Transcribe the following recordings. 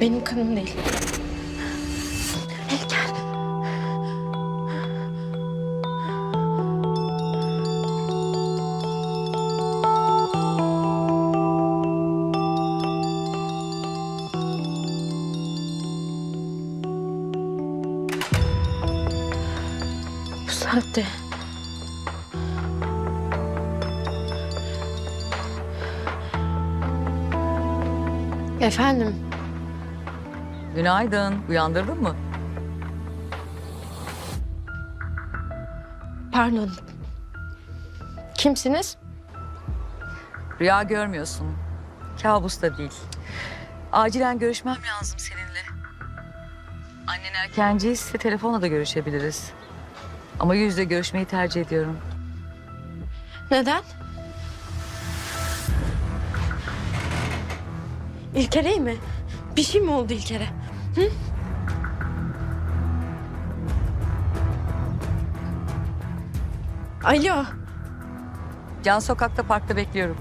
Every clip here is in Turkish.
Benim kanım değil. Saatte. Efendim. Günaydın. Uyandırdın mı? Pardon. Kimsiniz? Rüya görmüyorsun. Kabus da değil. Acilen görüşmem lazım seninle. Annen erkenciyse telefonla da görüşebiliriz. Ama yüzle görüşmeyi tercih ediyorum. Neden? İlker'e mi? Bir şey mi oldu İlker'e? Hı? Alo. Can sokakta parkta bekliyorum.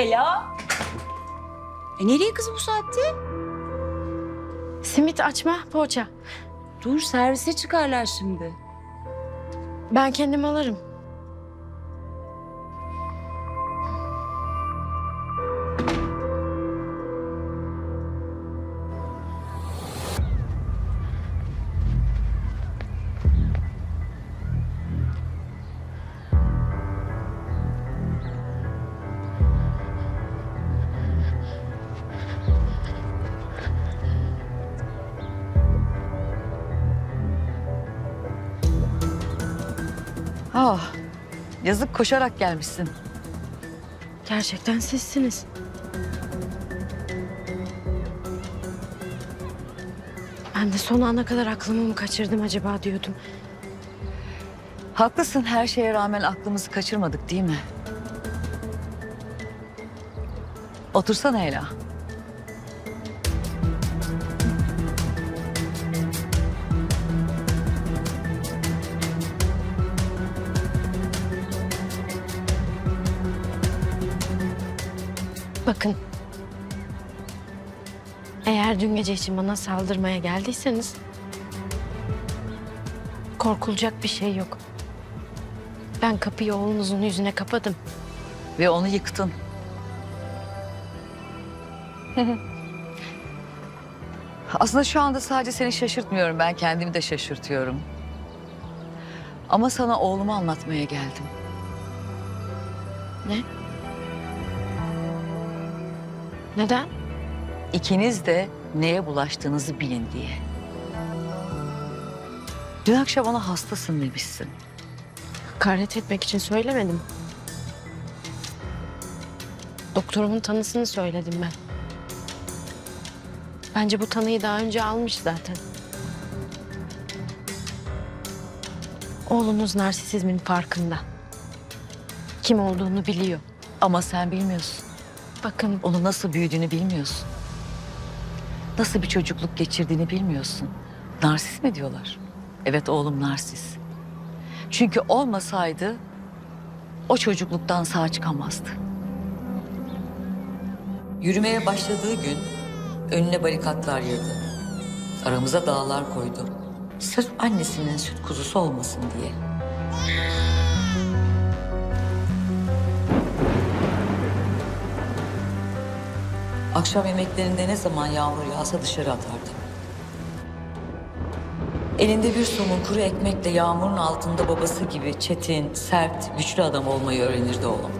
Ela. E nereye kız bu saatte? Simit açma poğaça. Dur servise çıkarlar şimdi. Ben kendim alırım. Ah, yazık koşarak gelmişsin. Gerçekten sizsiniz. Ben de son ana kadar aklımı mı kaçırdım acaba diyordum. Haklısın her şeye rağmen aklımızı kaçırmadık değil mi? Otursana Ela. Bakın. Eğer dün gece için bana saldırmaya geldiyseniz... ...korkulacak bir şey yok. Ben kapıyı oğlunuzun yüzüne kapadım. Ve onu yıktın. Aslında şu anda sadece seni şaşırtmıyorum. Ben kendimi de şaşırtıyorum. Ama sana oğlumu anlatmaya geldim. Ne? Neden? İkiniz de neye bulaştığınızı bilin diye. Dün akşam ona hastasın demişsin. Hakaret etmek için söylemedim. Doktorumun tanısını söyledim ben. Bence bu tanıyı daha önce almış zaten. Oğlunuz narsisizmin farkında. Kim olduğunu biliyor. Ama sen bilmiyorsun. Bakın Onun nasıl büyüdüğünü bilmiyorsun. Nasıl bir çocukluk geçirdiğini bilmiyorsun. Narsis mi diyorlar? Evet oğlum narsis. Çünkü olmasaydı o çocukluktan sağ çıkamazdı. Yürümeye başladığı gün önüne barikatlar yırdı. Aramıza dağlar koydu. Sırf annesinin süt kuzusu olmasın diye. Akşam yemeklerinde ne zaman yağmur yağsa dışarı atardı. Elinde bir somun kuru ekmekle yağmurun altında babası gibi çetin, sert, güçlü adam olmayı öğrenirdi oğlum.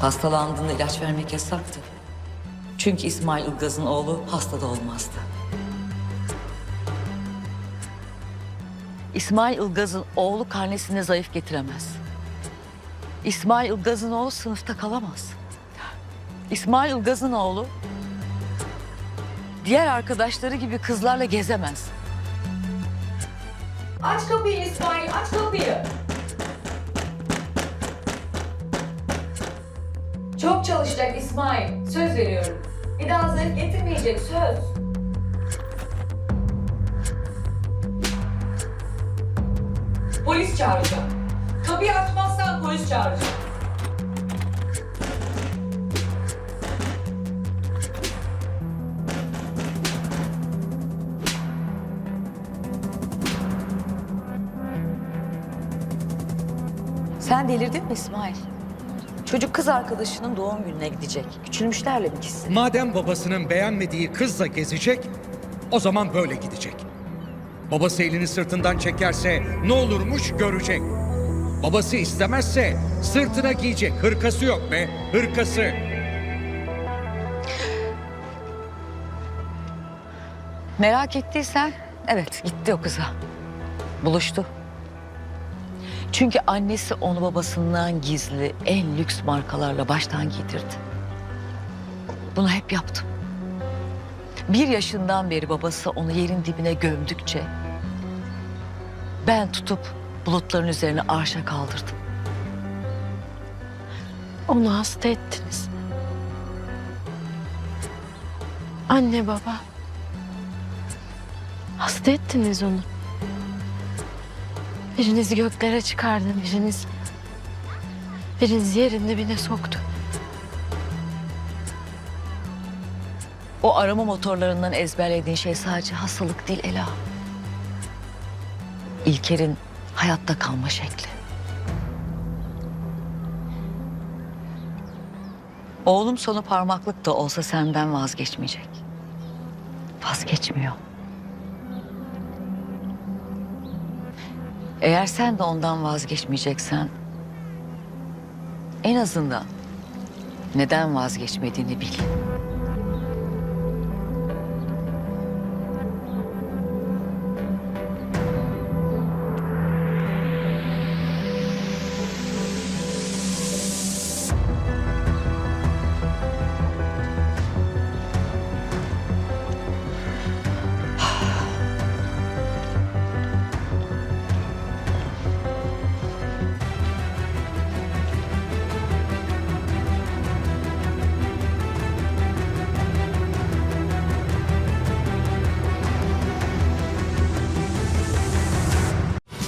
Hastalandığında ilaç vermek yasaktı. Çünkü İsmail Ilgaz'ın oğlu hasta da olmazdı. İsmail Ilgaz'ın oğlu karnesini zayıf getiremez. İsmail Ilgaz'ın sınıfta kalamaz. İsmail Ilgaz'ın oğlu diğer arkadaşları gibi kızlarla gezemez. Aç kapıyı İsmail, aç kapıyı. Çok çalışacak İsmail, söz veriyorum. Bir daha zayıf getirmeyecek, söz. Polis çağıracağım. Kapıyı açmazsan polis çağıracağım. Sen delirdin mi İsmail? Çocuk kız arkadaşının doğum gününe gidecek. Küçülmüşlerle mi gitsin? Madem babasının beğenmediği kızla gezecek, o zaman böyle gidecek. Babası elini sırtından çekerse ne olurmuş görecek. Babası istemezse sırtına giyecek. Hırkası yok be, hırkası. Merak ettiysen evet gitti o kıza. Buluştu. Çünkü annesi onu babasından gizli en lüks markalarla baştan giydirdi. Bunu hep yaptım. Bir yaşından beri babası onu yerin dibine gömdükçe ben tutup bulutların üzerine arşa kaldırdım. Onu hasta ettiniz. Anne baba. Hasta ettiniz onu. Biriniz göklere çıkardı, biriniz... Biriniz yerin dibine soktu. O arama motorlarından ezberlediğin şey sadece hastalık değil Ela. İlker'in hayatta kalma şekli. Oğlum sonu parmaklık da olsa senden vazgeçmeyecek. Vazgeçmiyor. Eğer sen de ondan vazgeçmeyeceksen... ...en azından neden vazgeçmediğini bil.